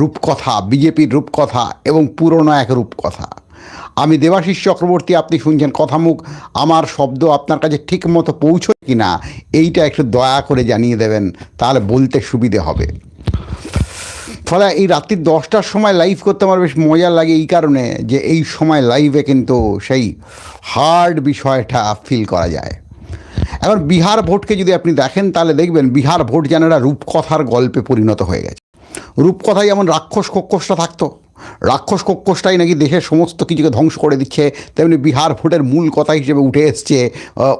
রূপকথা, বিজেপির রূপকথা এবং পুরনো এক রূপকথা। আমি দেবাশিস চক্রবর্তী, আপনি শুনছেন কথামুখ। আমার শব্দ আপনার কাছে ঠিক মতো পৌঁছয় কি না এইটা একটু দয়া করে জানিয়ে দেবেন, তাহলে বলতে সুবিধে হবে। ফলে এই রাত্রি দশটার সময় লাইভ করতে আমার বেশ মজা লাগে এই কারণে যে এই সময় লাইভে কিন্তু সেই হার্ড বিষয়টা ফিল করা যায়। এখন বিহার ভোটকে যদি আপনি দেখেন, তাহলে দেখবেন বিহার ভোট যেন একটা রূপকথার গল্পে পরিণত হয়ে গেছে। রূপকথায় যেমন রাক্ষস কক্ষসটা থাকতো, রাক্ষস কক্ষসটাই নাকি দেশের সমস্ত কিছুকে ধ্বংস করে দিচ্ছে, তেমনি বিহার ভোটের মূল কথা হিসেবে উঠে এসছে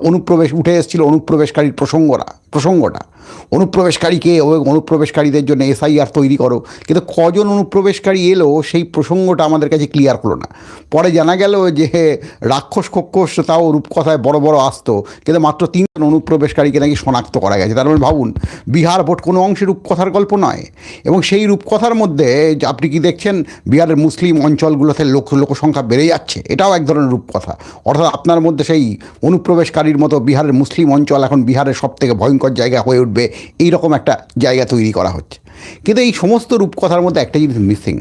অনুপ্রবেশ, উঠে এসেছিল অনুপ্রবেশকারীর প্রসঙ্গরা, প্রসঙ্গটা। অনুপ্রবেশকারীকে অনুপ্রবেশকারীদের জন্য এসআইআর তৈরি করো। কিন্তু কজন অনুপ্রবেশকারী এলো সেই প্রসঙ্গটা আমাদের কাছে ক্লিয়ার হলো না। পরে জানা গেল যে রাক্ষস কক্ষস তাও রূপকথায় বড় বড় আসতো। কিন্তু মাত্র তিনজন অনুপ্রবেশকারীকে নাকি শনাক্ত করা গেছে। তার মানে ভাবুন, বিহার ভোট কোনো অংশে রূপকথার গল্প নয়। এবং সেই রূপকথার মধ্যে আপনি কি দেখছেন, বিহারের মুসলিম অঞ্চলগুলোতে লোক, লোকসংখ্যা বেড়ে যাচ্ছে। এটাও এক ধরনের রূপকথা। অর্থাৎ আপনার মধ্যে সেই অনুপ্রবেশকারীর মতো বিহারের মুসলিম অঞ্চল এখন বিহারের সব থেকে ভয়ঙ্কর জায়গা হয়ে উঠবে। এইরকম একটা জায়গা তৈরি করা হচ্ছে। কিন্তু এই সমস্ত রূপকথার মধ্যে একটা জিনিস মিসিং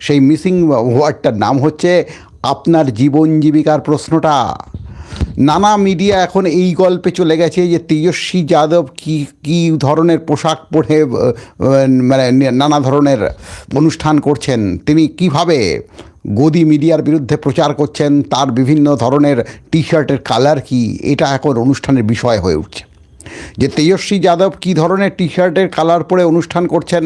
সেই মিসিং ওয়ার্ডটার নাম হচ্ছে আপনার জীবন জীবিকার প্রশ্নটা। নানা মিডিয়া এখন এই গল্পে চলে গেছে যে তেজস্বী যাদব কি কি ধরনের পোশাক পরে মানে নানা ধরনের অনুষ্ঠান করছেন, তিনি কীভাবে গদি মিডিয়ার বিরুদ্ধে প্রচার করছেন, তার বিভিন্ন ধরনের টি শার্টের কালার কি, এটা এখন অনুষ্ঠানের বিষয় হয়ে উঠছে। যে তেজস্বী যাদব কী ধরনের টি শার্টের কালার পরে অনুষ্ঠান করছেন,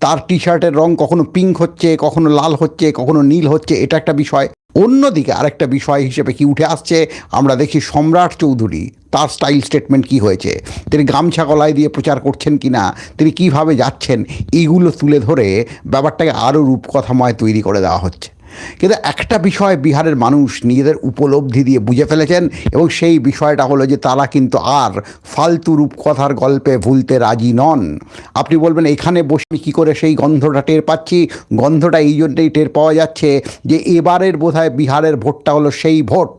তার টি শার্টের রং কখনো পিঙ্ক হচ্ছে, কখনো লাল হচ্ছে, কখনো নীল হচ্ছে, এটা একটা বিষয়। অন্যদিকে আরেকটা বিষয় হিসেবে কি উঠে আসছে, আমরা দেখি সম্রাট চৌধুরী, তার স্টাইল স্টেটমেন্ট কি হয়েছে? তিনি গামছা গলায় দিয়ে প্রচার করছেন কি না তিনি কীভাবে যাচ্ছেন এইগুলো তুলে ধরে ব্যাপারটাকে আরও রূপকথাময় তৈরি করে দেওয়া হচ্ছে। কিন্তু একটা বিষয় বিহারের মানুষ নিজেদের উপলব্ধি দিয়ে বুঝে ফেলেছেন এবং সেই বিষয়টা হলো যে তারা কিন্তু আর ফালতু রূপকথার গল্পে ভুলতে রাজি নন। আপনি বলবেন, এখানে বসে আমি কী করে সেই গন্ধটা টের পাচ্ছি? গন্ধটা এই জন্যেই টের পাওয়া যাচ্ছে যে এবারের বোধহয় বিহারের ভোটটা হলো সেই ভোট।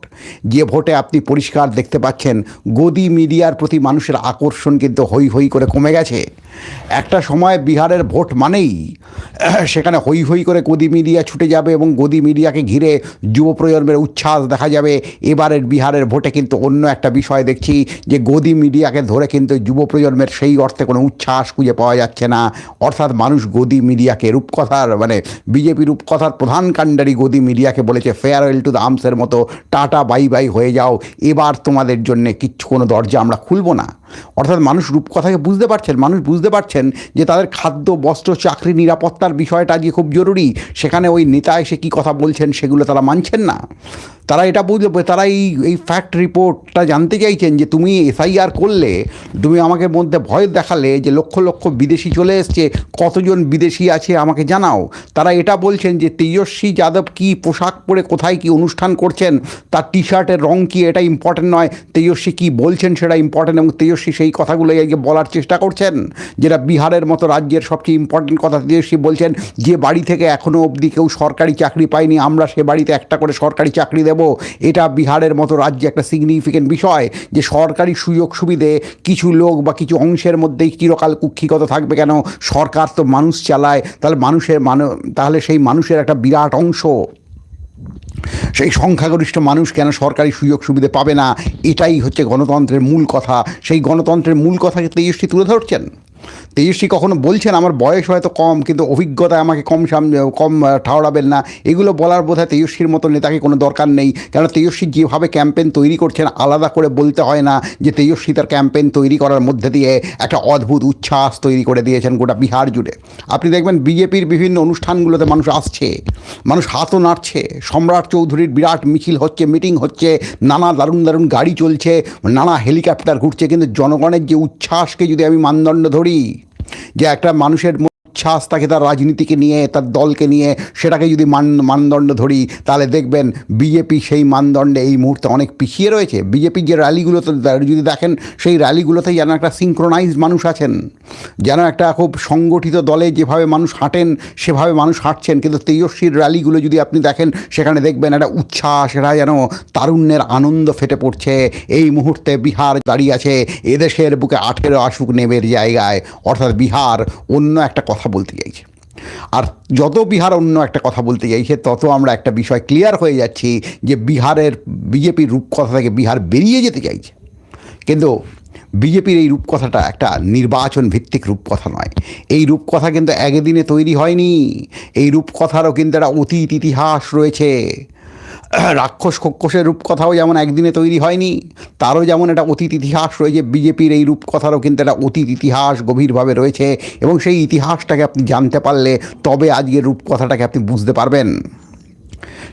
যে ভোটে আপনি পরিষ্কার দেখতে পাচ্ছেন, গদি মিডিয়ার প্রতি মানুষের আকর্ষণ কিন্তু হই হই করে কমে গেছে। একটা সময় বিহারের ভোট মানেই, সেখানে হই হই করে গদি মিডিয়া ছুটে যাবে এবং গদি মিডিয়াকে ঘিরে যুব প্রজন্মের উচ্ছ্বাস দেখা যাবে। এবারের বিহারের ভোটে কিন্তু অন্য একটা বিষয় দেখছি যে গদি মিডিয়াকে ধরে কিন্তু যুব প্রজন্মের সেই অর্থে কোনো উচ্ছ্বাস খুঁজে পাওয়া যাচ্ছে না। অর্থাৎ মানুষ গদি মিডিয়াকে রূপকথার মানে বিজেপি রূপকথার প্রধান কাণ্ডারি গদি মিডিয়াকে বলেছে ফেয়ারওয়েল টু দ্য আর্মসের মতো, টাটা, বাই বাই, হয়ে যাও। এবার তোমাদের জন্যে কিচ্ছু কোনো দরজা আমরা খুলবো না। অর্থাৎ মানুষ রূপকথাকে বুঝতে পারছেন, মানুষ বুঝতে পারছেন যে তাদের খাদ্য, বস্ত্র, চাকরি, নিরাপত্তার বিষয়টা যে খুব জরুরি। সেখানে ওই নেতা এসে কী কথা বলছেন সেগুলো তারা মানছেন না। তারা এটা বুঝতে তারা এই এই ফ্যাক্ট রিপোর্টটা জানতে চাইছেন যে তুমি এসআইআর করলে, তুমি আমাকে মধ্যে ভয় দেখালে যে লক্ষ লক্ষ বিদেশি চলে এসছে, কতজন বিদেশি আছে আমাকে জানাও। তারা এটা বলছেন যে তেজস্বী যাদব কি পোশাক পরে কোথায় কি অনুষ্ঠান করছেন, তার টি শার্টের রং কি এটা ইম্পর্টেন্ট নয়, তেজস্বী কি বলছেন সেটা ইম্পর্টেন্ট এবং তেজস্বী সেই কথাগুলোই আজকে বলার চেষ্টা করছেন, যেটা বিহারের মতো রাজ্যের সবচেয়ে ইম্পর্টেন্ট কথা তেজস্বী বলছেন, যে বাড়ি থেকে এখনও অবধি কেউ সরকারি চাকরি পায়নি, আমরা সে বাড়িতে একটা করে সরকারি চাকরি দেব এটা বিহারের মতো রাজ্যে একটা সিগনিফিকেন্ট বিষয় যে সরকারি সুযোগ সুবিধে কিছু লোক বা কিছু অংশের মধ্যেই চিরকাল কুক্ষিগত থাকবে কেন? সরকার তো মানুষ চালায়, তাহলে মানুষের মান, তাহলে সেই মানুষের একটা বিরাট অংশ। সেই সংখ্যাগরিষ্ঠ মানুষ কেন সরকারি সুযোগ সুবিধে পাবে না? এটাই হচ্ছে গণতন্ত্রের মূল কথা। সেই গণতন্ত্রের মূল কথাকে তেজস্বী তুলে ধরছেন? তেজস্বী কখনো বলছেন আমার বয়স হয়তো কম কিন্তু অভিজ্ঞতায় আমাকে কম কম আহ, ঠাওরাবেন না। এগুলো বলার বোধ হয় তেজস্বীর মতো নেতাকে কোনো দরকার নেই। কেন তেজস্বী যেভাবে ক্যাম্পেন তৈরি করছেন আলাদা করে বলতে হয় না যে তেজস্বী তার ক্যাম্পেন তৈরি করার মধ্যে দিয়ে একটা অদ্ভুত উচ্ছ্বাস তৈরি করে দিয়েছেন গোটা বিহার জুড়ে। আপনি দেখবেন বিজেপির বিভিন্ন অনুষ্ঠানগুলোতে মানুষ আসছে মানুষ হাতও নাড়ছে সম্রাট চৌধুরীর বিরাট মিছিল হচ্ছে মিটিং হচ্ছে নানা দারুণ দারুণ গাড়ি চলছে নানা হেলিকপ্টার ঘুরছে কিন্তু জনগণের যে উচ্ছ্বাসকে যদি আমি মানদণ্ড ধরি যে একটা মানুষের উচ্ছ্বাস থাকে তার রাজনীতিকে নিয়ে, তার দলকে নিয়ে, সেটাকে যদি মান, মানদণ্ড ধরি, তাহলে দেখবেন বিজেপি সেই মানদণ্ডে এই মুহূর্তে অনেক পিছিয়ে রয়েছে। বিজেপির যে র্যালিগুলোতে যদি দেখেন, সেই র্যালিগুলোতে যেন একটা সিঙ্ক্রোনাইজ মানুষ আছেন। যেন একটা খুব সংগঠিত দলে যেভাবে মানুষ হাঁটেন, সেভাবে মানুষ হাঁটছেন। কিন্তু তেজস্বীর র্যালিগুলো যদি আপনি দেখেন, সেখানে দেখবেন একটা উচ্ছ্বাস এরা যেন তারুণ্যের আনন্দ ফেটে পড়ছে। এই মুহূর্তে বিহার দাঁড়িয়ে আছে, এদেশের বুকে আঠেরো আসুক নেবের জায়গায়। অর্থাৎ বিহার অন্য একটা কথা বলতে চাইছে আর যত বিহার অন্য একটা কথা বলতে চাইছে তত আমরা একটা বিষয় ক্লিয়ার হয়ে যাচ্ছি যে বিহারের বিজেপির রূপকথা থেকে বিহার বেরিয়ে যেতে চাইছে। কিন্তু বিজেপির এই রূপকথাটা একটা নির্বাচন ভিত্তিক রূপকথা নয়। এই রূপকথা কিন্তু একদিনে তৈরি হয়নি। এই রূপকথারও কিন্তু একটা অতীত ইতিহাস রয়েছে। রাক্ষস খক্ষসের রূপকথাও যেমন একদিনে তৈরি হয়নি, তারও যেমন এটা অতীত ইতিহাস রয়েছে, বিজেপির এই রূপকথারও কিন্তু এটা অতীত ইতিহাস গভীরভাবে রয়েছে এবং সেই ইতিহাসটাকে আপনি জানতে পারলে তবে আজকের রূপকথাটাকে আপনি বুঝতে পারবেন।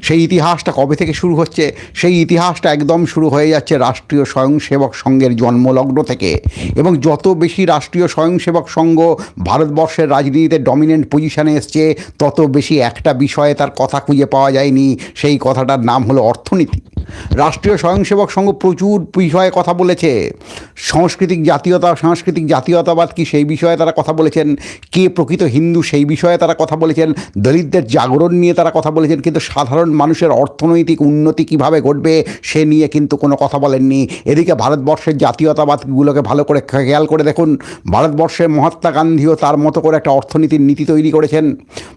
সেই ইতিহাসটা কবে থেকে শুরু হচ্ছে? সেই ইতিহাসটা একদম শুরু হয়ে যাচ্ছে রাষ্ট্রীয় স্বয়ংসেবক সংঘের জন্মলগ্ন থেকে। এবং যত বেশি রাষ্ট্রীয় স্বয়ংসেবক সংঘ ভারতবর্ষের রাজনীতিতে ডমিনেন্ট পজিশানে এসছে, তত বেশি একটা বিষয়ে তার কথা খুঁজে পাওয়া যায়নি। সেই কথাটার নাম হলো অর্থনীতি। রাষ্ট্রীয় স্বয়ংসেবক সংঘ প্রচুর বিষয়ে কথা বলেছে। সাংস্কৃতিক জাতীয়তা, সাংস্কৃতিক জাতীয়তাবাদ কি সেই বিষয়ে তারা কথা বলেছেন? কে প্রকৃত হিন্দু সেই বিষয়ে তারা কথা বলেছেন? দলিতদের জাগরণ নিয়ে তারা কথা বলেছেন, কিন্তু সাধারণ মানুষের অর্থনৈতিক উন্নতি কীভাবে ঘটবে সে নিয়ে কিন্তু কোনো কথা বলেননি। এদিকে ভারতবর্ষের জাতীয়তাবাদগুলোকে ভালো করে খেয়াল করে দেখুন। ভারতবর্ষের মহাত্মা গান্ধীও তার মতো করে একটা অর্থনীতির নীতি তৈরি করেছেন।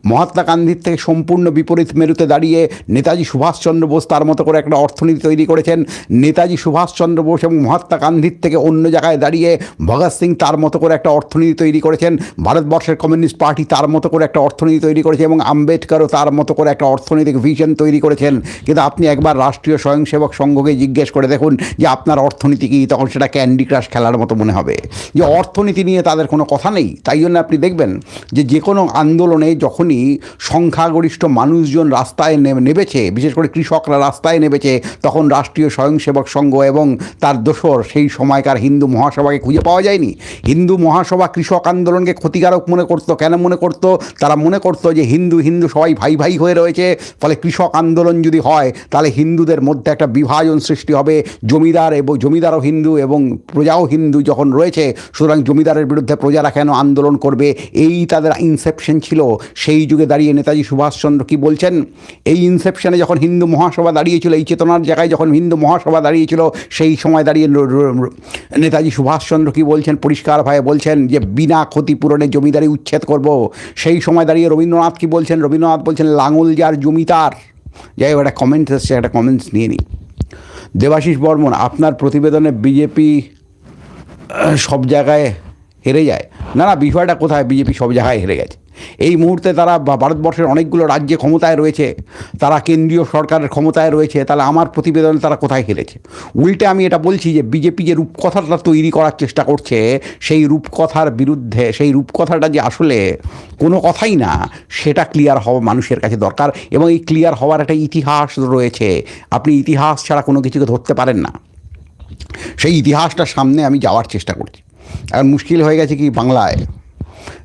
মহাত্মা গান্ধীর থেকে সম্পূর্ণ বিপরীত মেরুতে দাঁড়িয়ে নেতাজি সুভাষচন্দ্র বোস তার মতো করে একটা অর্থনীতি তৈরি করেছেন নেতাজি সুভাষচন্দ্র বোস এবং মহাত্মা গান্ধীর থেকে অন্য জায়গায় দাঁড়িয়ে ভগৎ সিং তার মতো করে একটা অর্থনীতি তৈরি করেছেন, ভারতবর্ষের কমিউনিস্ট পার্টি তার মতো করে একটা অর্থনীতি তৈরি করেছে এবং আম্বেদকারও তার মতো করে একটা অর্থনৈতিক ভিশন তৈরি করেছেন। কিন্তু আপনি একবার রাষ্ট্রীয় স্বয়ংসেবক সংঘকে জিজ্ঞেস করে দেখুন যে আপনার অর্থনীতি কী, তখন সেটা ক্যান্ডি ক্রাশ খেলার মতো মনে হবে। যে অর্থনীতি নিয়ে তাদের কোনো কথা নেই, তাই জন্য আপনি দেখবেন যে যে কোনো আন্দোলনে যখনই সংখ্যাগরিষ্ঠ মানুষজন রাস্তায় নেমেছে বিশেষ করে কৃষকরা রাস্তায় নেমেছে তখন রাষ্ট্রীয় স্বয়ংসেবক সংঘ এবং তার দোসর সেই সময়কার হিন্দু মহাসভাকে খুঁজে পাওয়া যায়নি। হিন্দু মহাসভা কৃষক আন্দোলনকে ক্ষতিকারক মনে করতো, কেন মনে করতো? তারা মনে করতো যে হিন্দু হিন্দু সবাই ভাই ভাই হয়ে রয়েছে, ফলে কৃষক আন্দোলন যদি হয়, তাহলে হিন্দুদের মধ্যে একটা বিভাজন সৃষ্টি হবে। জমিদার এবং জমিদারও হিন্দু এবং প্রজাও হিন্দু যখন রয়েছে, সুতরাং জমিদারের বিরুদ্ধে প্রজারা কেন আন্দোলন করবে? এই তাদের ইনসেপশন ছিল। সেই যুগে দাঁড়িয়ে নেতাজি সুভাষচন্দ্র কি বলছেন? এই ইনসেপশনে যখন হিন্দু মহাসভা দাঁড়িয়েছিল, এই চেতনার জায়গায় যখন হিন্দু মহাসভা দাঁড়িয়েছিল, সেই সময় দাঁড়িয়ে নেতাজি সুভাষচন্দ্র কি বলছেন? পরিষ্কার পরিষ্কারভাবে বলছেন যে, বিনা ক্ষতিপূরণে জমিদারি উচ্ছেদ করব। সেই সময় দাঁড়িয়ে রবীন্দ্রনাথ কি বলছেন? রবীন্দ্রনাথ বলছেন, লাঙল যার জমিদার যাই হোক, একটা কমেন্টস এসছে, একটা কমেন্টস নিয়ে নিই। দেবাশিস বর্মন, আপনার প্রতিবেদনে বিজেপি সব জায়গায় হেরে যায়। না না, বিষয়টা কোথায়? বিজেপি সব জায়গায় হেরে গেছে। এই মুহূর্তে তারা ভারতবর্ষের অনেকগুলো রাজ্যে ক্ষমতায় রয়েছে, তারা কেন্দ্রীয় সরকারের ক্ষমতায় রয়েছে, তাহলে আমার প্রতিবেদনে তারা কোথায় হেরেছে? উল্টে আমি এটা বলছি যে বিজেপি যে রূপকথাটা তৈরি করার চেষ্টা করছে, সেই রূপকথার বিরুদ্ধে, সেই রূপকথাটা যে আসলে কোনো কথাই না, সেটা ক্লিয়ার হওয়া মানুষের কাছে দরকার এবং এই ক্লিয়ার হওয়ার একটা ইতিহাস রয়েছে। আপনি ইতিহাস ছাড়া কোনো কিছুকে ধরতে পারেন না। সেই ইতিহাসটার সামনে আমি যাওয়ার চেষ্টা করছি। আর মুশকিল হয়ে গেছে কি বাংলায়?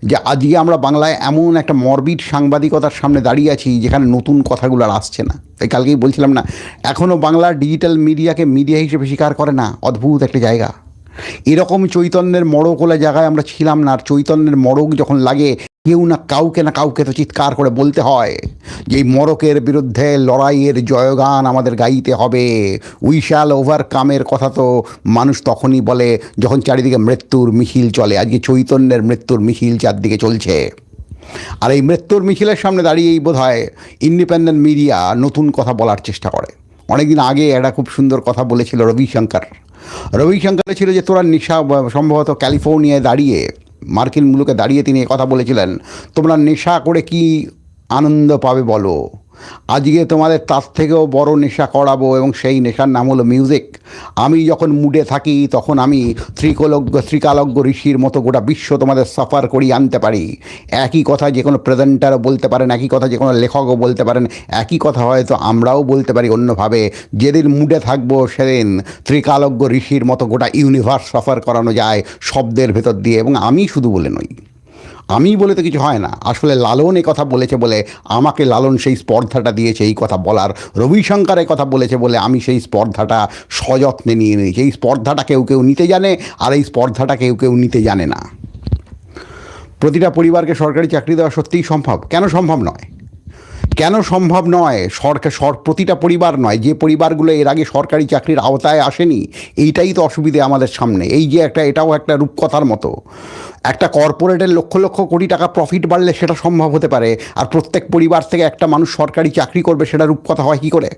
যে আজকে আমরা বাংলায় এমন একটা মরবিড সাংবাদিকতার সামনে দাঁড়িয়ে আছি যেখানে নতুন কথাগুলো আর আসছে না। তাই কালকেই বলছিলাম না এখনও বাংলা ডিজিটাল মিডিয়াকে মিডিয়া হিসেবে স্বীকার করে না। অদ্ভুত একটা জায়গা। এরকম চৈতন্যের মড়কোলা জায়গায় আমরা ছিলাম না, আর চৈতন্যের মড়ক যখন লাগে কেউ না কাউকে না কাউকে তো চিৎকার করে বলতে হয় যে মরকের বিরুদ্ধে লড়াইয়ের জয়গান আমাদের গাইতে হবে। উই শ্যাল ওভারকামের কথা তো মানুষ তখনই বলে যখন চারিদিকে মৃত্যুর মিছিল চলে। আজকে চৈতন্যের মৃত্যুর মিছিল চারদিকে চলছে। আর এই মৃত্যুর মিছিলের সামনে দাঁড়িয়েই বোধ হয় ইন্ডিপেন্ডেন্ট মিডিয়া নতুন কথা বলার চেষ্টা করে। অনেকদিন আগে একটা খুব সুন্দর কথা বলেছিল রবিশঙ্কর। রবিশঙ্কর ছিল যে তোরা নিশা, সম্ভবত ক্যালিফোর্নিয়ায় দাঁড়িয়ে মার্কিন মুলুকে দাঁড়িয়ে তিনি কথা বলেছিলেন, তোমরা নেশা করে কি আনন্দ পাবে বলো? আজকে তোমাদের তার থেকেও বড় নেশা করাবো এবং সেই নেশার নাম হলো মিউজিক আমি যখন মুডে থাকি, তখন আমি ত্রিকলজ্ঞ, ত্রিকালজ্ঞ ঋষির মতো গোটা বিশ্ব তোমাদের সাফার করি আনতে পারি। একই কথা যে কোনো প্রেজেন্টারও বলতে পারেন, একই কথা যে কোনো লেখকও বলতে পারেন, একই কথা হয়তো আমরাও বলতে পারি অন্যভাবে। যেদিন মুডে থাকব, সেদিন ত্রিকালজ্ঞ ঋষির মতো গোটা ইউনিভার্স সফর করানো যায় শব্দের ভেতর দিয়ে, এবং আমি শুধু বলে নই। আমি বলে তো কিছু হয় না। আসলে লালন এই কথা বলেছে বলে আমাকে লালন সেই স্পর্ধাটা দিয়েছে এই কথা বলার। রবিশঙ্কর এই কথা বলেছে বলে আমি সেই স্পর্ধাটা সযত্নে নিয়ে নিয়েছি। এই স্পর্ধাটা কেউ কেউ নিতে জানে আর এই স্পর্ধাটা কেউ কেউ নিতে জানে না। প্রতিটা পরিবারকে সরকারি চাকরি দেওয়া সত্যিই সম্ভব? কেন সম্ভব নয়? কেন সম্ভব নয়? সরকার সর, প্রতিটা পরিবার নয়। যে পরিবারগুলো এর আগে সরকারি চাকরির আওতায় আসেনি, এইটাই তো অসুবিধে আমাদের সামনে। এই যে একটা, এটাও একটা রূপকথার মতো। একটা কর্পোরেটের লক্ষ লক্ষ কোটি টাকা প্রফিট বাড়লে সেটা সম্ভব হতে পারে। আর প্রত্যেক পরিবার থেকে একটা মানুষ সরকারি চাকরি করবে, সেটা রূপকথা হয় কী করে?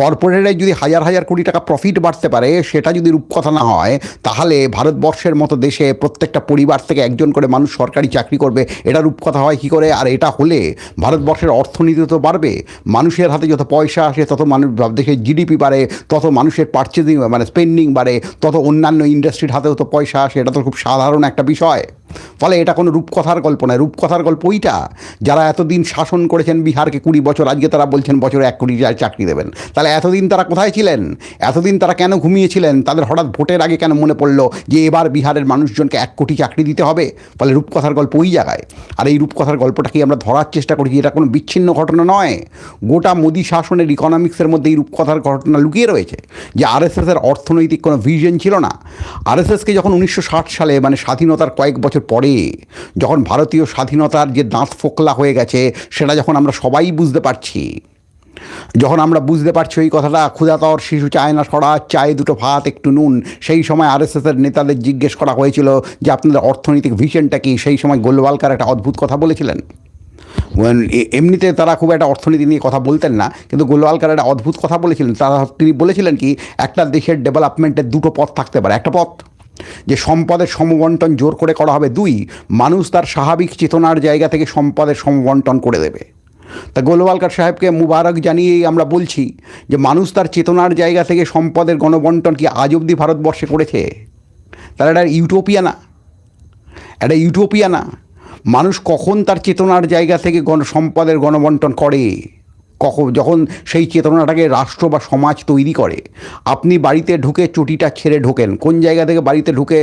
কর্পোরেটের যদি হাজার হাজার কোটি টাকা প্রফিট বাড়তে পারে, সেটা যদি রূপকথা না হয়, তাহলে ভারতবর্ষের মতো দেশে প্রত্যেকটা পরিবার থেকে একজন করে মানুষ সরকারি চাকরি করবে, এটা রূপকথা হয় কী করে? আর এটা হলে ভারতবর্ষের অর্থনীতি তো বাড়বে, মানুষের হাতে যত পয়সা আসে, তত মানুষ, দেশের জিডিপি বাড়ে, তত মানুষের পার্চেজিং মানে স্পেন্ডিং বাড়ে, তত অন্যান্য ইন্ডাস্ট্রির হাতেও তো পয়সা আসে, এটা তো খুব সাধারণ একটা বিষয়। ফলে এটা কোনো রূপকথার গল্প নয়। রূপকথার গল্প ওইটা। যারা এতদিন শাসন করেছেন বিহারকে কুড়ি বছর, আজকে তারা বলছেন বছরে এক কোটি চাকরি দেবেন। তাহলে এতদিন তারা কোথায় ছিলেন? এতদিন তারা কেন ঘুমিয়েছিলেন? তাদের হঠাৎ ভোটের আগে কেন মনে পড়ল যে এবার বিহারের মানুষজনকে এক কোটি চাকরি দিতে হবে? ফলে রূপকথার গল্প ওই জায়গায়। আর এই রূপকথার গল্পটাকে আমরা ধরার চেষ্টা করি এটা কোনো বিচ্ছিন্ন ঘটনা নয়। গোটা মোদী শাসনের ইকোনমিক্সের মধ্যে এই রূপকথার ঘটনা লুকিয়ে রয়েছে। যে আরএসএসের অর্থনৈতিক কোনো ভিজন ছিল না। আরএসএসকে যখন উনিশশো ষাট সালে মানে স্বাধীনতার কয়েক বছর পরে যখন ভারতীয় স্বাধীনতার যে দাঁত ফোকলা হয়ে গেছে, সেটা যখন আমরা সবাই বুঝতে পারছি, যখন আমরা বুঝতে পারছি ওই কথাটা, ক্ষুধাতর শিশু চায় না সরা, চায় দুটো ভাত, একটু নুন, সেই সময় আরএসএসের নেতাদের জিজ্ঞেস করা হয়েছিল যে আপনাদের অর্থনৈতিক ভিশনটা কি? সেই সময় গোলওয়ালকার একটা অদ্ভুত কথা বলেছিলেন। এমনিতে তারা খুব একটা অর্থনীতি নিয়ে কথা বলতেন না, কিন্তু গোলওয়ালকার একটা অদ্ভুত কথা বলেছিলেন। তারা, তিনি বলেছিলেন কি, একটা দেশের ডেভেলপমেন্টের দুটো পথ থাকতে পারে। একটা পথ যে সম্পদের সমবন্টন জোর করে করা হবে, দুই, মানুষ তার স্বাভাবিক চেতনার জায়গা থেকে সম্পদের সমবন্টন করে দেবে। তা গোলওয়ালকার সাহেবকে মুবারক জানিয়েই আমরা বলছি যে, মানুষ তার চেতনার জায়গা থেকে সম্পদের গণবন্টন কি আজ অবধি ভারতবর্ষে করেছে? তাহলে এটা ইউটোপিয়া না? এটা ইউটোপিয়া না? মানুষ কখন তার চেতনার জায়গা থেকে গণ, সম্পদের গণবন্টন করে? কখন, যখন সেই চেতনাটাকে রাষ্ট্র বা সমাজ তৈরি করে, আপনি বাড়িতে ঢুকে চুটিটা ছেড়ে ঢোকেন। কোন জায়গা থেকে বাড়িতে ঢুকে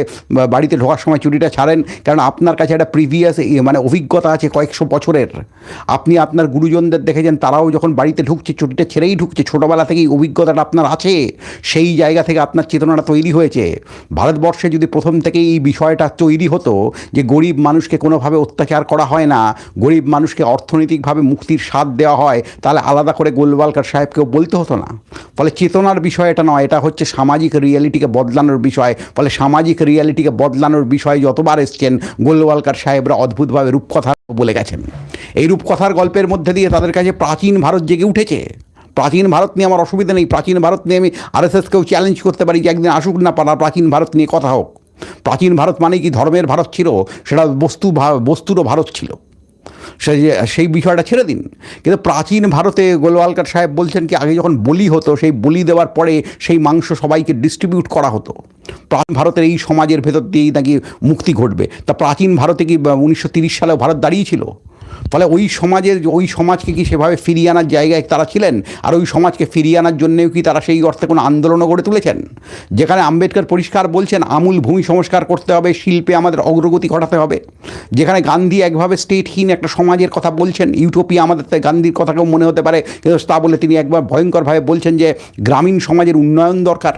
বাড়িতে ঢোকার সময় চুটিটা ছাড়েন? কারণ আপনার কাছে একটা প্রিভিয়াস মানে অভিজ্ঞতা আছে কয়েকশো বছরের। আপনি আপনার গুরুজনদের দেখেছেন, তারাও যখন বাড়িতে ঢুকছে, চুটিটা ছেড়েই ঢুকছে, ছোটোবেলা থেকেই অভিজ্ঞতাটা আপনার আছে, সেই জায়গা থেকে আপনার চেতনাটা তৈরি হয়েছে। ভারতবর্ষে যদি প্রথম থেকেই এই বিষয়টা তৈরি হতো, যে গরিব মানুষকে কোনোভাবে অত্যাচার করা হয় না, গরিব মানুষকে অর্থনৈতিকভাবে মুক্তির স্বাদ দেওয়া হয়, তাহলে আলাদা করে গোলওয়ালকার সাহেবকেও বলতে হতো না। ফলে চেতনার বিষয় এটা নয়, এটা হচ্ছে সামাজিক রিয়ালিটিকে বদলানোর বিষয়। ফলে সামাজিক রিয়ালিটিকে বদলানোর বিষয়ে যতবার এসছেন, গোলওয়ালকার সাহেবরা অদ্ভুতভাবে রূপকথা বলে গেছেন। এই রূপকথার গল্পের মধ্যে দিয়ে তাদের কাছে প্রাচীন ভারত জেগে উঠেছে। প্রাচীন ভারত নিয়ে আমার অসুবিধা নেই, প্রাচীন ভারত নিয়ে আমি আরএসএসকেও চ্যালেঞ্জ করতে পারি যে একদিন আসুক না পারা প্রাচীন ভারত নিয়ে কথা হোক। প্রাচীন ভারত মানে কি ধর্মের ভারত ছিল? সেটা বস্তু বস্তুরও ভারত ছিল। সেই সেই বিষয়টা ছেড়ে দিন। কিন্তু প্রাচীন ভারতে গোলওয়ালকার সাহেব বলছেন কি, আগে যখন বলি হতো, সেই বলি দেওয়ার পরে সেই মাংস সবাইকে ডিস্ট্রিবিউট করা হতো। প্রাচীন ভারতের এই সমাজের ভেতর দিয়েই নাকি মুক্তি ঘটবে। তা প্রাচীন ভারতে কি উনিশশো সালেও ভারত দাঁড়িয়েছিল ফলে ওই সমাজের, ওই সমাজকে কি সেভাবে ফিরিয়ে আনার জায়গায় তারা ছিলেন? আর ওই সমাজকে ফিরিয়ে আনার জন্যেও কি তারা সেই অর্থে কোনো আন্দোলনও গড়ে তুলেছেন? যেখানে আম্বেদকর পরিষ্কার বলছেন, আমূল ভূমি সংস্কার করতে হবে, শিল্পে আমাদের অগ্রগতি ঘটাতে হবে। যেখানে গান্ধী একভাবে স্টেটহীন একটা সমাজের কথা বলছেন ইউটোপিয়া আমাদের তাই গান্ধীর কথাকেও মনে হতে পারে। তা বলে তিনি একবার ভয়ঙ্করভাবে বলছেন যে, গ্রামীণ সমাজের উন্নয়ন দরকার।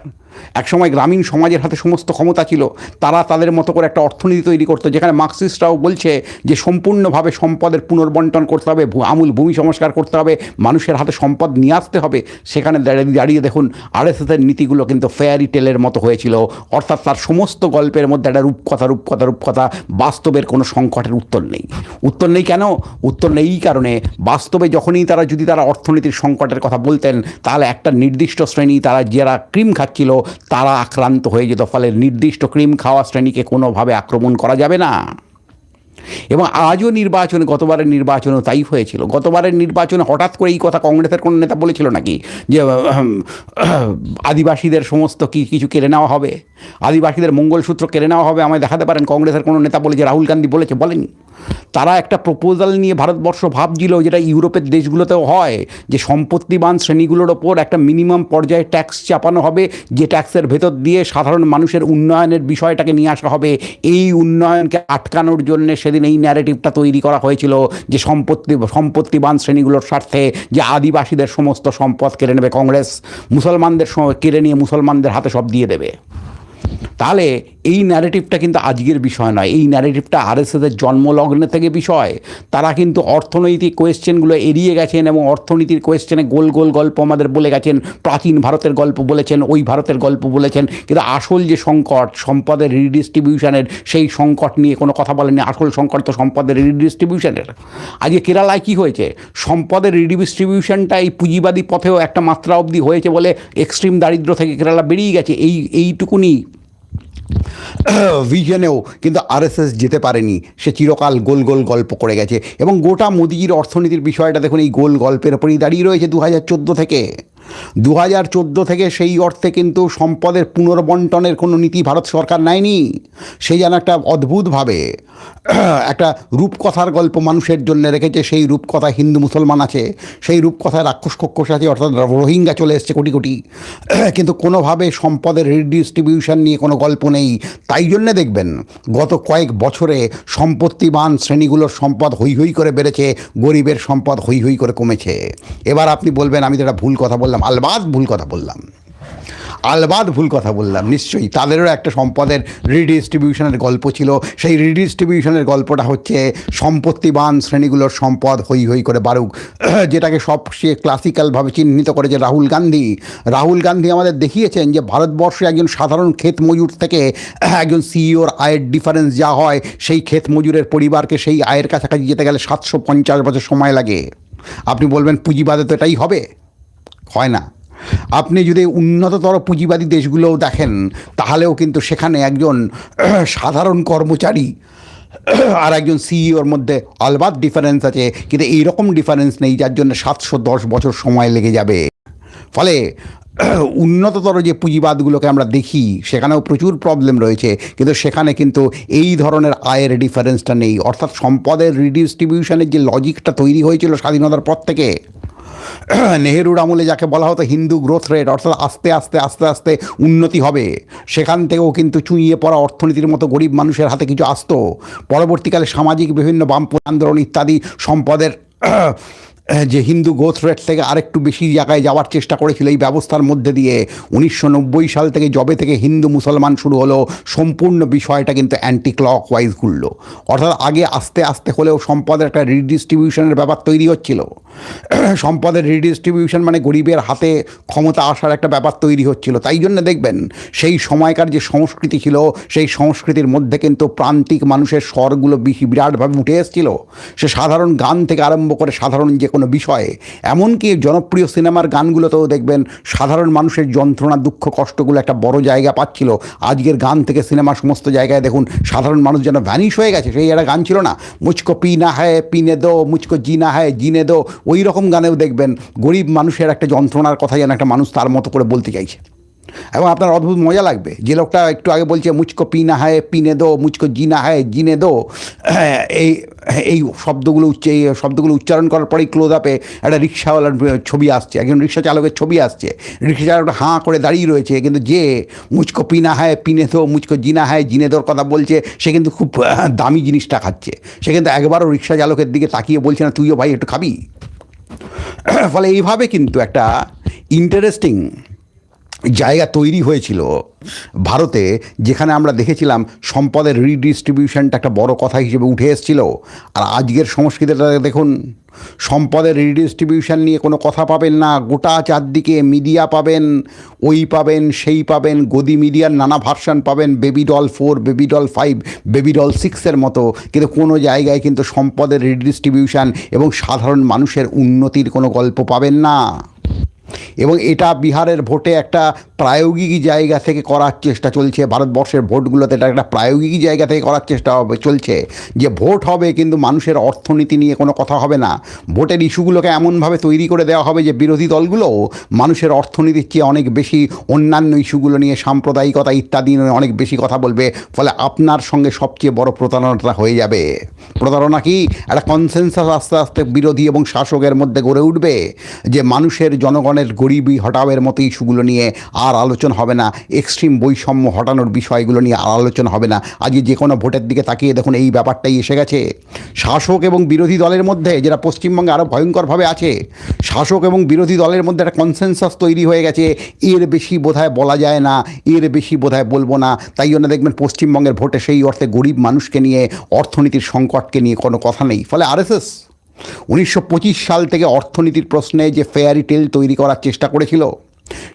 একসময় গ্রামীণ সমাজের হাতে সমস্ত ক্ষমতা ছিল, তারা তাদের মতো করে একটা অর্থনীতি তৈরি করতো, যেখানে মার্কসিস্টরাও বলছে যে সম্পূর্ণভাবে সম্পদের পুনর্বন্টন করতে হবে আমূল ভূমি সংস্কার করতে হবে, মানুষের হাতে সম্পদ নিয়ে আসতে হবে। সেখানে দাঁড়িয়ে দেখুন আরএসএসের নীতিগুলো কিন্তু ফেয়ারি টেলের মতো হয়েছিল। অর্থাৎ তার সমস্ত গল্পের মধ্যে একটা রূপকথা রূপকথা রূপকথা, বাস্তবের কোনো সংকটের উত্তর নেই। উত্তর নেই কেন? উত্তর নেই এই কারণে, বাস্তবে যখনই তারা, যদি তারা অর্থনীতির সংকটের কথা বলতেন, তাহলে একটা নির্দিষ্ট শ্রেণি তারা যারা ক্রিম খাচ্ছিল তারা আক্রান্ত হয়ে যেত, ফলে নির্দিষ্ট ক্রিম খাওয়া শ্রেণীকে কোনোভাবে আক্রমণ করা যাবে না। এবং আজও নির্বাচনে, গতবারের নির্বাচনেও তাই হয়েছিল। গতবারের নির্বাচনে হঠাৎ করে এই কথা কংগ্রেসের কোনো নেতা বলেছিল নাকি যে আদিবাসীদের সমস্ত কি কিছু কেড়ে নেওয়া হবে? আদিবাসীদের মঙ্গলসূত্র কেড়ে নেওয়া হবে, আমায় দেখাতে পারেন, কংগ্রেসের কোনো নেতা বলেছে রাহুল গান্ধী বলেছে বলেনি তারা একটা প্রপোজাল নিয়ে ভারতবর্ষ ভাবছিল যেটা ইউরোপের দেশগুলোতেও হয়, যে সম্পত্তিবান শ্রেণীগুলোর ওপর একটা মিনিমাম পর্যায়ে ট্যাক্স চাপানো হবে, যে ট্যাক্সের ভেতর দিয়ে সাধারণ মানুষের উন্নয়নের বিষয়টাকে নিয়ে আসা হবে। এই উন্নয়নকে আটকানোর জন্য সেদিন এই ন্যারেটিভটা তৈরি করা হয়েছিল, যে সম্পত্তি, সম্পত্তিবান শ্রেণীগুলোর স্বার্থে যে আদিবাসীদের সমস্ত সম্পদ কেড়ে নেবে কংগ্রেস, মুসলমানদের কেড়ে নিয়ে মুসলমানদের হাতে সব দিয়ে দেবে। তাহলে এই ন্যারেটিভটা কিন্তু আজকের বিষয় নয়। এই ন্যারেটিভটা আরএসএসের জন্মলগ্নে থেকে বিষয়। তারা কিন্তু অর্থনৈতিক কোয়েশ্চেনগুলো এড়িয়ে গেছেন এবং অর্থনীতির কোয়েশ্চেনে গোল গোল গল্প আমাদের বলে গেছেন, প্রাচীন ভারতের গল্প বলেছেন, ওই ভারতের গল্প বলেছেন। কিন্তু আসল যে সংকট, সম্পদের রিডিস্ট্রিবিউশনের সেই সংকট নিয়ে কোনো কথা বলেনি আসল সংকট তো সম্পদের রিডিস্ট্রিবিউশনের আজকে কেরালায় কী হয়েছে? সম্পদের রিডিস্ট্রিবিউশনটা এই পুঁজিবাদী পথেও একটা মাত্রা অবধি হয়েছে বলে এক্সট্রিম দারিদ্র থেকে কেরালা বেরিয়ে গেছে। এই, এইটুকুনি ভিশনেও কিন্তু আরএসএস যেতে পারেনি। সে চিরকাল গোল গোল গল্প করে গেছে এবং গোটা মোদিজির অর্থনীতির বিষয়টা দেখুন, এই গোল গল্পের ওপরেই দাঁড়িয়ে রয়েছে দু হাজার চোদ্দ থেকে। দু হাজার চোদ্দ থেকে সেই অর্থে কিন্তু সম্পদের পুনর্বন্টনের কোনো নীতি ভারত সরকার নেয়নি। সেই যেন একটা অদ্ভুতভাবে একটা রূপকথার গল্প মানুষের জন্য রেখেছে। সেই রূপকথা হিন্দু মুসলমান আছে, সেই রূপকথায় রাক্ষস কক্ষস আছে, অর্থাৎ রোহিঙ্গা চলে এসছে কোটি কোটি। কিন্তু কোনোভাবে সম্পদের রিডিস্ট্রিবিউশন নিয়ে কোনো গল্প নেই, তাই জন্যে দেখবেন গত কয়েক বছরে সম্পত্তিবান শ্রেণীগুলোর সম্পদ হৈ হৈ করে বেড়েছে, গরিবের সম্পদ হৈ হৈ করে কমেছে। এবার আপনি বলবেন, আমি তো ভুল কথা বললাম, আলবাদ ভুল কথা বললাম। আলবাদ ভুল কথা বললাম, নিশ্চয়ই। তাদেরও একটা সম্পদের রিডিস্ট্রিবিউশনের গল্প ছিল। সেই রিডিস্ট্রিবিউশনের গল্পটা হচ্ছে সম্পত্তিবান শ্রেণীগুলোর সম্পদ, হই হই করে বাড়ুক যেটাকে সবচেয়ে ক্লাসিক্যালভাবে চিহ্নিত করেছে রাহুল গান্ধী। রাহুল গান্ধী আমাদের দেখিয়েছেন যে ভারতবর্ষে একজন সাধারণ ক্ষেত মজুর থেকে একজন সিইওর আয়ের ডিফারেন্স যা হয়, সেই ক্ষেত মজুরের পরিবারকে সেই আয়ের কাছাকাছি যেতে গেলে সাতশো পঞ্চাশ বছর সময় লাগে। আপনি বলবেন পুঁজিবাদে তো এটাই হবে? হয় না। আপনি যদি উন্নততর পুঁজিবাদী দেশগুলোও দেখেন, তাহলেও কিন্তু সেখানে একজন সাধারণ কর্মচারী আর একজন সিইওর মধ্যে আলবাদ ডিফারেন্স আছে। কিন্তু এইরকম ডিফারেন্স নেই, যার জন্য সাতশো দশ বছর সময় লেগে যাবে। ফলে উন্নততর যে পুঁজিবাদগুলোকে আমরা দেখি, সেখানেও প্রচুর প্রবলেম রয়েছে। কিন্তু সেখানে কিন্তু এই ধরনের আয়ের ডিফারেন্সটা নেই। অর্থাৎ সম্পদের রিডিস্ট্রিবিউশনের যে লজিকটা তৈরি হয়েছিল স্বাধীনতার পর থেকে নেহেরুর আমলে যাকে বলা হতো হিন্দু গ্রোথ রেট অর্থাৎ আস্তে আস্তে আস্তে আস্তে উন্নতি হবে, সেখান থেকেও কিন্তু চুঁইয়ে পড়া অর্থনীতির মতো গরিব মানুষের হাতে কিছু আসতো। পরবর্তীকালে সামাজিক বিভিন্ন বামপুর আন্দোলন ইত্যাদি সম্পদের যে হিন্দু গ্রোথ রেট থেকে আরেকটু বেশি জায়গায় যাওয়ার চেষ্টা করেছিল এই ব্যবস্থার মধ্যে দিয়ে উনিশশো নব্বই সাল থেকে জবে থেকে হিন্দু মুসলমান শুরু হলো, সম্পূর্ণ বিষয়টা কিন্তু অ্যান্টি ক্লক ওয়াইজ ঘুরলো। অর্থাৎ আগে আস্তে আস্তে হলেও সম্পদের একটা রিডিস্ট্রিবিউশনের ব্যাপার তৈরি হচ্ছিল। সম্পদের রিডিস্ট্রিবিউশন মানে গরিবের হাতে ক্ষমতা আসার একটা ব্যাপার তৈরি হচ্ছিল। তাই জন্য দেখবেন, সেই সময়কার যে সংস্কৃতি ছিল, সেই সংস্কৃতির মধ্যে কিন্তু প্রান্তিক মানুষের স্বরগুলো বিরাটভাবে উঠে এসেছিল। সে সাধারণ গান থেকে আরম্ভ করে সাধারণ যে কোনো বিষয়ে। এমনকি জনপ্রিয় সিনেমার গানগুলোতেও দেখবেন সাধারণ মানুষের যন্ত্রণা, দুঃখ, কষ্টগুলো একটা বড় জায়গা পাচ্ছিল। আজকের গান থেকে সিনেমা সমস্ত জায়গায় দেখুন, সাধারণ মানুষ যেন ভ্যানিশ হয়ে গেছে, সেই একটা গান ছিল না মুচকো পি না হয় পিনে দো মুচকো জি না হয় জিনে দো ওই রকম গানেও দেখবেন গরিব মানুষের একটা যন্ত্রণার কথা যেন একটা মানুষ তার মতো করে বলতে চাইছে। এবং আপনার অদ্ভুত মজা লাগবে। যে লোকটা একটু আগে বলছে, মুচকো পিনা হয় পিনে দো, মুচকো জিনা হয় জিনে দো। এই এই শব্দগুলো উচ্চ, এই শব্দগুলো উচ্চারণ করার পরেই ক্লোজ আপে একটা রিক্সাওয়ালার ছবি আসছে। একজন রিক্সা চালকের ছবি আসছে। রিক্সা চালকটা হাঁ করে দাঁড়িয়ে রয়েছে, কিন্তু যে মুচকো পিনা হয় পিনে দো, মুচকো জিনা হয় জিনে দোর কথা বলছে, সে কিন্তু খুব দামি জিনিসটা খাচ্ছে। সে কিন্তু একবারও রিক্সা চালকের দিকে তাকিয়ে বলছে, না, তুইও ভাই একটু খাবি? ফলে এইভাবে কিন্তু একটা ইন্টারেস্টিং জায়গা তৈরি হয়েছিল ভারতে, যেখানে আমরা দেখেছিলাম সম্পদের রিডিস্ট্রিবিউশনটা একটা বড় কথা হিসেবে উঠে এসেছিল। আর আজকের সংস্কৃতিটা দেখুন, সম্পদের রিডিস্ট্রিবিউশন নিয়ে কোনো কথা পাবেন না। গোটা চারদিকে মিডিয়া পাবেন, ওই পাবেন, সেই পাবেন, গদি মিডিয়ার নানা ভার্সান পাবেন baby doll four baby doll five baby doll সিক্সের মতো। কিন্তু কোনো জায়গায় কিন্তু সম্পদের রিডিস্ট্রিবিউশন এবং সাধারণ মানুষের উন্নতির কোনো গল্প পাবেন না। এবং এটা বিহারের ভোটে একটা প্রায়োগিক জায়গা থেকে করার চেষ্টা চলছে। ভারতবর্ষের ভোটগুলোতে এটা একটা প্রায়োগিক জায়গা থেকে করার চেষ্টা হবে, চলছে। যে ভোট হবে কিন্তু মানুষের অর্থনীতি নিয়ে কোনো কথা হবে না। ভোটের ইস্যুগুলোকে এমনভাবে তৈরি করে দেওয়া হবে যে বিরোধী দলগুলোও মানুষের অর্থনীতির চেয়ে অনেক বেশি অন্যান্য ইস্যুগুলো নিয়ে, সাম্প্রদায়িকতা ইত্যাদি নিয়ে অনেক বেশি কথা বলবে। ফলে আপনার সঙ্গে সবচেয়ে বড় প্রতারণাটা হয়ে যাবে। প্রতারণা কি? একটা কনসেনসাস আস্তে আস্তে বিরোধী এবং শাসকের মধ্যে গড়ে উঠবে যে মানুষের জনগণের ধরনের গরিবি হটাওয়ের মতো ইস্যুগুলো নিয়ে আর আলোচনা হবে না। এক্সট্রিম বৈষম্য হটানোর বিষয়গুলো নিয়ে আর আলোচনা হবে না। আজকে যে কোনো ভোটের দিকে তাকিয়ে দেখুন, এই ব্যাপারটাই এসে গেছে। শাসক এবং বিরোধী দলের মধ্যে, যেটা পশ্চিমবঙ্গে আরও ভয়ঙ্করভাবে আছে, শাসক এবং বিরোধী দলের মধ্যে একটা কনসেনসাস তৈরি হয়ে গেছে। এর বেশি বোধহয় বলা যায় না, এর বেশি বোধহয় বলব না। তাই জন্য দেখবেন পশ্চিমবঙ্গের ভোটে সেই অর্থে গরিব মানুষকে নিয়ে, অর্থনীতির সংকটকে নিয়ে কোনো কথা নেই। ফলে আরএসএস উনিশশো পঁচিশ সাল থেকে অর্থনীতির প্রশ্নে যে ফেয়ারি টেল তৈরি করার চেষ্টা করেছিল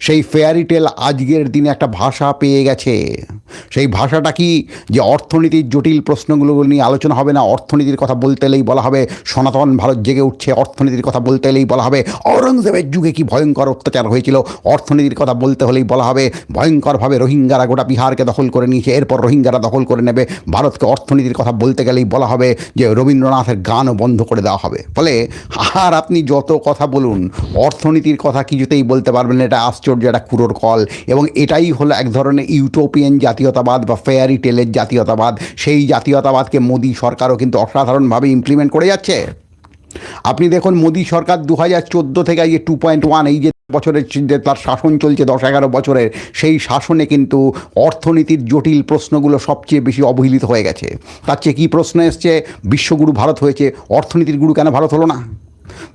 সেই ফেয়ারি টেল আজকের দিনে একটা ভাষা পেয়ে গেছে। সেই ভাষাটা কি যে অর্থনীতির জটিল প্রশ্নগুলো নিয়ে আলোচনা হবে না? অর্থনীতির কথা বলতে এলেই বলা হবে, সনাতন ভারত জেগে উঠছে। অর্থনীতির কথা বলতে এলেই বলা হবে, ঔরঙ্গজেবের যুগে কি ভয়ঙ্কর অত্যাচার হয়েছিল? অর্থনীতির কথা বলতে হলেই বলা হবে, ভয়ঙ্করভাবে রোহিঙ্গারা গোটা বিহারকে দখল করে নিয়েছে। এরপর রোহিঙ্গারা দখল করে নেবে। ভারতকে অর্থনীতির কথা বলতে গেলেই বলা হবে যে রবীন্দ্রনাথের গানও বন্ধ করে দেওয়া হবে। ফলে আর আপনি যত কথা বলুন, অর্থনীতির কথা কিছুতেই বলতে পারবেন এটা আশ্চর্য একটা কুরোর কল এবং এটাই হলো এক ধরনের ইউটোপিয়ান জাতীয়তাবাদ বা ফেয়ারি টেলের জাতীয়তাবাদ। সেই জাতীয়তাবাদকে মোদী সরকারও কিন্তু অসাধারণভাবে ইমপ্লিমেন্ট করে যাচ্ছে। আপনি দেখুন, মোদী সরকার দু হাজার চোদ্দ থেকে এই যে টু পয়েন্ট ওয়ান এই যে বছরের যে তার শাসন চলছে, দশ এগারো বছরের, সেই শাসনে কিন্তু অর্থনীতির জটিল প্রশ্নগুলো সবচেয়ে বেশি অবহেলিত হয়ে গেছে। তার চেয়ে কী প্রশ্ন এসছে? বিশ্বগুরু ভারত হয়েছে। অর্থনীতির গুরু কেন ভারত হলো না?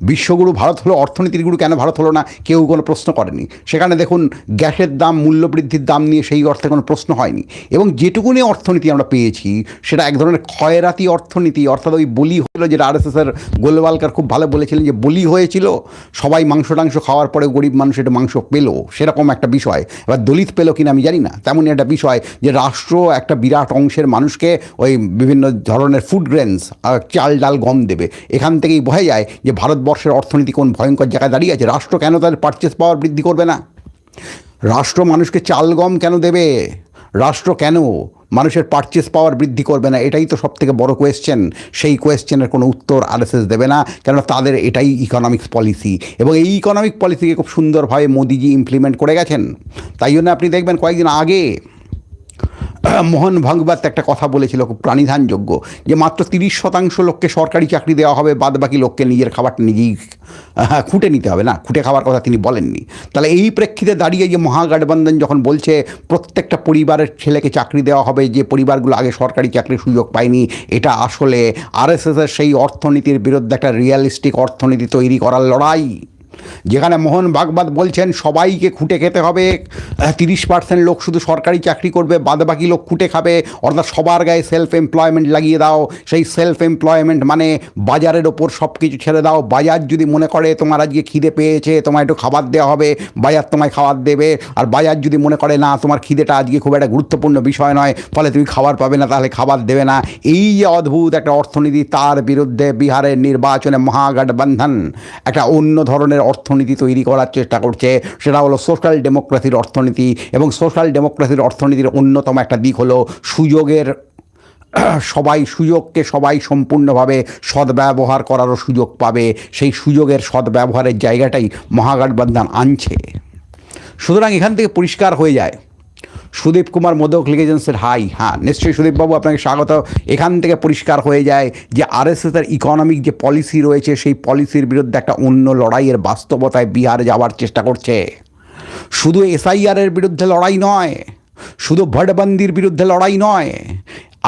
বিশ্বগুরু ভারত হলো অর্থনীতির গুরু কেন ভারত হলো না? কেউ কোনো প্রশ্ন করেনি। সেখানে দেখুন, গ্যাসের দাম, মূল্যবৃদ্ধির দাম নিয়ে সেই অর্থে কোনো প্রশ্ন হয়নি। এবং যেটুকুনি অর্থনীতি আমরা পেয়েছি, সেটা এক ধরনের ক্ষয়রাতি অর্থনীতি, অর্থাৎ ওই বলি হলো যেটা আরএসএসের গোলওয়ালকার খুব ভালো বলেছিলেন যে বলি হয়েছিল, সবাই মাংস টাংস খাওয়ার পরে গরিব মানুষ এটা মাংস পেল। সেরকম একটা বিষয়। এবার দলিত পেল কিনা আমি জানি না। তেমনই একটা বিষয় যে রাষ্ট্র একটা বিরাট অংশের মানুষকে ওই বিভিন্ন ধরনের ফুড গ্রেনস চাল ডাল গম দেবে। এখান থেকেই বোঝা যায় যে ভারতবর্ষের অর্থনীতি কোন ভয়ঙ্কর জায়গায় দাঁড়িয়ে আছে? রাষ্ট্র কেন তাদের পারচেস পাওয়ার বৃদ্ধি করবে না? রাষ্ট্র মানুষকে চাল গম কেন দেবে? রাষ্ট্র কেন মানুষের পারচেস পাওয়ার বৃদ্ধি করবে না? এটাই তো সবথেকে বড় কোয়েশ্চেন সেই কোয়েশ্চেনের কোনো উত্তর আরএসএস দেবে না, কেননা তাদের এটাই ইকোনমিক্স পলিসি এবং এই ইকোনমিক পলিসিকে খুব সুন্দরভাবে মোদিজি ইমপ্লিমেন্ট করে গেছেন। তাই জন্য আপনি দেখবেন কয়েকদিন আগে মোহন ভাগবত একটা কথা বলেছিল, খুব প্রাণিধানযোগ্য, যে মাত্র তিরিশ শতাংশ লোককে সরকারি চাকরি দেওয়া হবে বাদ বাকি লোককে নিজের খাবারটা নিজেই খুঁটে নিতে হবে, না? খুঁটে খাওয়ার কথা তিনি বলেননি। তাহলে এই প্রেক্ষিতে দাঁড়িয়ে যে মহাগঠবন্ধন যখন বলছে, প্রত্যেকটা পরিবারের ছেলেকে চাকরি দেওয়া হবে, যে পরিবারগুলো আগে সরকারি চাকরির সুযোগ পায়নি, এটা আসলে আরএসএসের সেই অর্থনীতির বিরুদ্ধে একটা রিয়ালিস্টিক অর্থনীতি তৈরি করার লড়াই। যেখানে মোহন ভাগবত বলছেন, সবাইকে খুঁটে খেতে হবে। তিরিশ পার্সেন্ট লোক শুধু সরকারি চাকরি করবে, বাদবাকি লোক খুঁটে খাবে। অর্থাৎ সবার গায়ে সেলফ এমপ্লয়মেন্ট লাগিয়ে দাও। সেই সেলফ এমপ্লয়মেন্ট মানে বাজারের ওপর সব কিছু ছেড়ে দাও। বাজার যদি মনে করে তোমার আজকে খিদে পেয়েছে, তোমায় একটু খাবার দেওয়া হবে, বাজার তোমায় খাবার দেবে। আর বাজার যদি মনে করে, না, তোমার খিদেটা আজকে খুব একটা গুরুত্বপূর্ণ বিষয় নয়, ফলে তুমি খাবার পাবে না, তাহলে খাবার দেবে না। এই যে অদ্ভুত একটা অর্থনীতি, তার বিরুদ্ধে বিহারের নির্বাচনে মহাগঠবন্ধন, একটা অন্য ধরনের অর্থনীতি তৈরি করার চেষ্টা করছে, সেটা হলো সোশ্যাল ডেমোক্রেসির অর্থনীতি এবং সোশ্যাল ডেমোক্রেসির অর্থনীতির অন্যতম একটা দিক হলো সুযোগের, সবাই সুযোগকে সবাই সম্পূর্ণভাবে সদ্ব্যবহার করারও সুযোগ পাবে, সেই সুযোগের সদ্ব্যবহারের জায়গাটাই মহাগঠবন্ধন আনছে। সুতরাং এখান থেকে পরিষ্কার হয়ে যায় সুদীপ কুমার মোদক লিখেছেন, স্যার, হাই হ্যাঁ নিশ্চয়ই সুদীপবাবু আপনাকে স্বাগত। এখান থেকে পরিষ্কার হয়ে যায় যে আর এস এসের ইকোনমিক যে পলিসি রয়েছে, সেই পলিসির বিরুদ্ধে একটা অন্য লড়াইয়ের বাস্তবতায় বিহার যাওয়ার চেষ্টা করছে। শুধু এসআইআরের বিরুদ্ধে লড়াই নয়, শুধু ভটবন্দির বিরুদ্ধে লড়াই নয়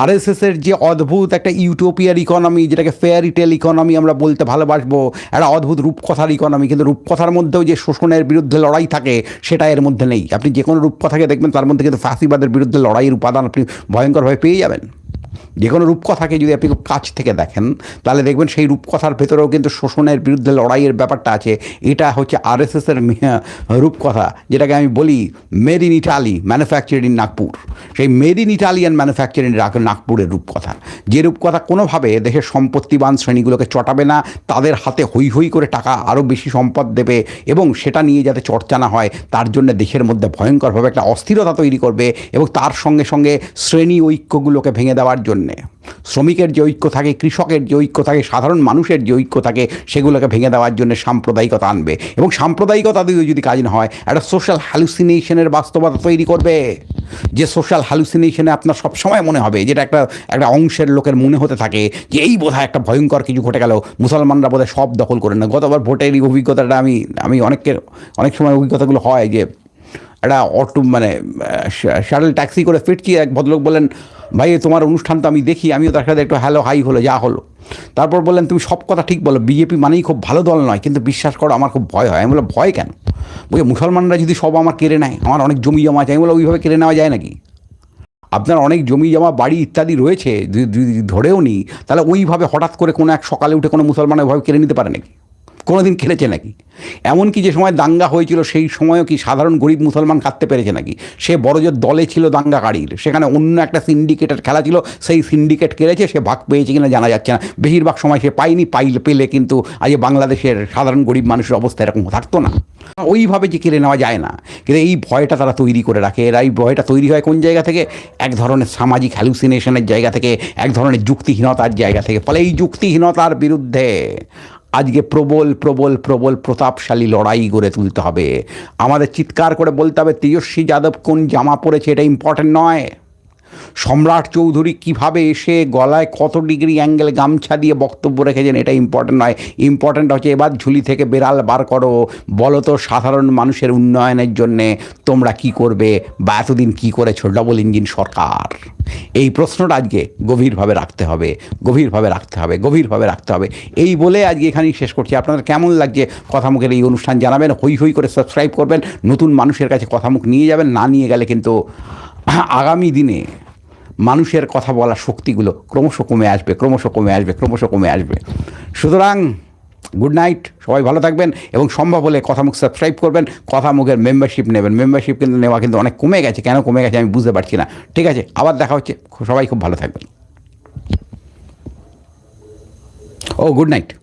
আরএসএসের যে অদ্ভুত একটা ইউটোপিয়ার ইকোনমি যেটাকে ফেয়ার টেল ইকোনমি আমরা বলতে ভালোবাসবো, একটা অদ্ভুত রূপকথার ইকোনমি কিন্তু রূপকথার মধ্যেও যে শোষণের বিরুদ্ধে লড়াই থাকে, সেটা এর মধ্যে নেই। আপনি যে কোনো রূপকথাকে দেখবেন, তার মধ্যে কিন্তু ফাঁসিবাদের বিরুদ্ধে লড়াইয়ের উপাদান আপনি ভয়ঙ্করভাবে পেয়ে যাবেন। যে কোনো রূপকথাকে যদি আপনি কাছ থেকে দেখেন, তাহলে দেখবেন সেই রূপকথার ভেতরেও কিন্তু শোষণের বিরুদ্ধে লড়াইয়ের ব্যাপারটা আছে। এটা হচ্ছে আরএসএসের রূপকথা, যেটাকে আমি বলি made in Italy manufacture in Nagpur সেই মেড ইন ইটালিয়ান ম্যানুফ্যাকচার নাগপুরের রূপকথা। যে রূপকথা কোনোভাবে দেশের সম্পত্তিবান শ্রেণীগুলোকে চটাবে না, তাদের হাতে হই হই করে টাকা আরও বেশি সম্পদ দেবে এবং সেটা নিয়ে যাতে চর্চা না হয়, তার জন্য দেশের মধ্যে ভয়ঙ্করভাবে একটা অস্থিরতা তৈরি করবে এবং তার সঙ্গে সঙ্গে শ্রেণি ঐক্যগুলোকে ভেঙে দেওয়ার জন্যে। শ্রমিকের যে ঐক্য থাকে, কৃষকের যে ঐক্য থাকে, সাধারণ মানুষের যে ঐক্য থাকে, সেগুলোকে ভেঙে দেওয়ার জন্য সাম্প্রদায়িকতা আনবে। এবং সাম্প্রদায়িকতা দিয়ে যদি কাজ না হয়, একটা সোশ্যাল হ্যালুসিনেশনের বাস্তবতা তৈরি করবে। যে সোশ্যাল হ্যালুসিনেশনে আপনার সবসময় মনে হবে, যেটা একটা একটা অংশের লোকের মনে হতে থাকে, যে এই বোধহয় একটা ভয়ঙ্কর কিছু ঘটে গেল, মুসলমানরা বোধহয় সব দখল করে না গতবার ভোটের এই অভিজ্ঞতাটা আমি আমি অনেককে, অনেক সময় অভিজ্ঞতাগুলো হয় যে, একটা অটো মানে শাটল ট্যাক্সি করে ফিরছি, এক ভদ্রলোক বললেন ভাই, তোমার অনুষ্ঠান তো আমি দেখি, আমিও তার সাথে একটু হ্যালো হাই হলো, যা হলো। তারপর বললেন, তুমি সব কথা ঠিক বলো বিজেপি মানেই খুব ভালো দল নয়, কিন্তু বিশ্বাস করো, আমার খুব ভয় হয়। আমি বললাম, ভয় কেন? বলছি, মুসলমানরা যদি সব আমার কেড়ে নেয়, আমার অনেক জমি জমা আছে। আমি বললাম, ওইভাবে কেড়ে নেওয়া যায় নাকি? আপনার অনেক জমি জমা, বাড়ি ইত্যাদি রয়েছে, যদি ধরেও নিই তাহলে ওইভাবে হঠাৎ করে কোনো এক সকালে উঠে কোনো মুসলমান ওইভাবে কেড়ে নিতে পারে নাকি? কোনো দিন খেলেছে নাকি? এমনকি যে সময় দাঙ্গা হয়েছিল, সেই সময়ও কি সাধারণ গরিব মুসলমান কাটতে পেরেছে নাকি? সে বড় যে দলে ছিল দাঙ্গাকারীর সেখানে অন্য একটা সিন্ডিকেটের খেলা ছিল, সেই সিন্ডিকেট কেড়েছে সে ভাগ পেয়েছে কিনা জানা যাচ্ছে না। বেশিরভাগ সময় সে পায়নি, পাইলে পেলে কিন্তু আজ বাংলাদেশের সাধারণ গরিব মানুষের অবস্থা এরকম থাকতো না। ওইভাবে যে কেড়ে নেওয়া যায় না। কিন্তু এই ভয়টা তারা তৈরি করে রাখে। এরা এই ভয়টা তৈরি হয় কোন জায়গা থেকে? এক ধরনের সামাজিক হ্যালুসিনেশনের জায়গা থেকে, এক ধরনের যুক্তিহীনতার জায়গা থেকে। ফলে এই যুক্তিহীনতার বিরুদ্ধে আজকে প্রবল প্রবল প্রবল প্রতাপশালী লড়াই গড়ে তুলতে হবে। আমাদের চিৎকার করে বলতে হবে তেজস্বী যাদব কোন জামা পরেছে, এটা ইম্পর্টেন্ট নয়। সম্রাট চৌধুরী কীভাবে এসে গলায় কত ডিগ্রি অ্যাঙ্গেল গামছা দিয়ে বক্তব্য রেখেছেন, এটা ইম্পর্টেন্ট নয়। ইম্পর্টেন্ট হচ্ছে এবার ঝুলি থেকে বেড়াল বার করো। বলো তো সাধারণ মানুষের উন্নয়নের জন্যে তোমরা কি করবে বা এতদিন কী করেছ ডবল ইঞ্জিন সরকার? এই প্রশ্নটা আজকে গভীরভাবে রাখতে হবে, গভীরভাবে রাখতে হবে, গভীরভাবে রাখতে হবে। এই বলে আজকে এখানেই শেষ করছি। আপনাদের কেমন লাগছে কথামুখের এই অনুষ্ঠান জানাবেন, হই হই করে সাবস্ক্রাইব করবেন। নতুন মানুষের কাছে কথামুখ নিয়ে যাবেন, না নিয়ে গেলে কিন্তু আগামী দিনে মানুষের কথা বলার শক্তিগুলো ক্রমশ কমে আসবে, ক্রমশ কমে আসবে, ক্রমশ কমে আসবে। সুতরাং গুড নাইট সবাই ভালো থাকবেন এবং সম্ভব হলে কথামুখ সাবস্ক্রাইব করবেন, কথামুখের মেম্বারশিপ নেবেন। মেম্বারশিপ কিন্তু নেওয়া কিন্তু অনেক কমে গেছে। কেন কমে গেছে আমি বুঝতে পারছি না। ঠিক আছে, আবার দেখা হচ্ছে। সবাই খুব ভালো থাকবেন। ও গুড নাইট